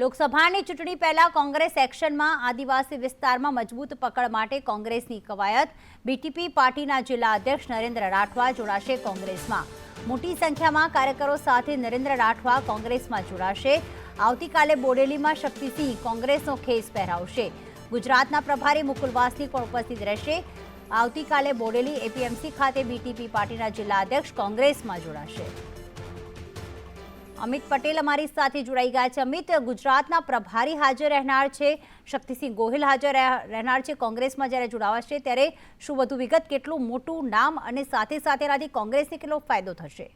લોકસભાની ચૂંટણી પહેલા કોંગ્રેસ એક્શનમાં આદિવાસી વિસ્તારમાં મજબૂત પકડ માટે કોંગ્રેસની કવાયત. બીટીપી પાર્ટીના જિલ્લા અધ્યક્ષ નરેન્દ્ર રાઠવા જોડાશે કોંગ્રેસમાં. મોટી સંખ્યામાં કાર્યકરો સાથે નરેન્દ્ર રાઠવા કોંગ્રેસમાં જોડાશે. આવતીકાલે બોડેલીમાં શક્તિસિંહ કોંગ્રેસનો ખેસ પહેરાવશે. ગુજરાતના પ્રભારી મુકુલ વાસની પણ ઉપસ્થિત રહેશે. આવતીકાલે બોડેલી એપીએમસી ખાતે બીટીપી પાર્ટીના જિલ્લા અધ્યક્ષ કોંગ્રેસમાં જોડાશે. અમિત પટેલ અમારી સાથે જોડાઈ ગયા છે. અમિત, ગુજરાતના પ્રભારી હાજર રહેનાર છે, શક્તિસિંહ ગોહિલ હાજર રહેનાર છે, કોંગ્રેસમાં જ્યારે જોડાવાશે ત્યારે શું વધુ વિગત, કેટલું મોટું નામ અને સાથે સાથે એનાથી કોંગ્રેસને કેટલો ફાયદો થશે?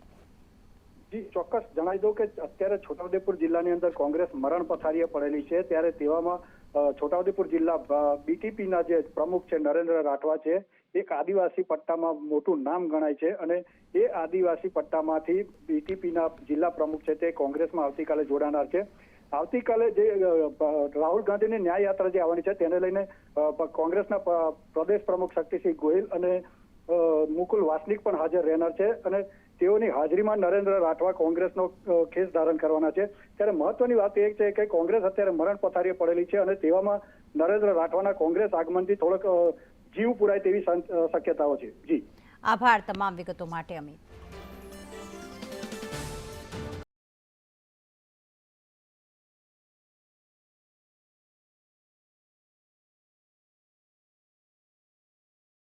જી, ચોક્કસ જણાવી દઉં કે અત્યારે છોટાઉદેપુર જિલ્લાની અંદર કોંગ્રેસ મરણ પથારીએ પડેલી છે. ત્યારે તેવામાં છોટાઉદેપુર જિલ્લા બીટીપીના જે પ્રમુખ છે નરેન્દ્ર રાઠવા છે, એક આદિવાસી પટ્ટામાં મોટું નામ ગણાય છે અને એ આદિવાસી પટ્ટામાંથી બીટીપીના જિલ્લા પ્રમુખ છે તે કોંગ્રેસમાં આવતીકાલે જોડાનાર છે. આવતીકાલે જે રાહુલ ગાંધીની ન્યાય યાત્રા જે આવવાની છે તેને લઈને કોંગ્રેસના પ્રદેશ પ્રમુખ શક્તિસિંહ ગોહિલ અને મુકુલ વાસનિક પણ હાજર રહેનાર છે અને તેઓની હાજરીમાં નરેન્દ્ર રાઠવા કોંગ્રેસનો ખેસ ધારણ કરવાના છે. ત્યારે મહત્વની વાત એ છે કે કોંગ્રેસ અત્યારે મરણ પથારીએ પડેલી છે અને તેવામાં નરેન્દ્ર રાઠવાના કોંગ્રેસ આગમનથી થોડોક જીવ પુરાય તેવી શક્યતાઓ છે. જી. આભાર તમામ વિગતો માટે, અમિત.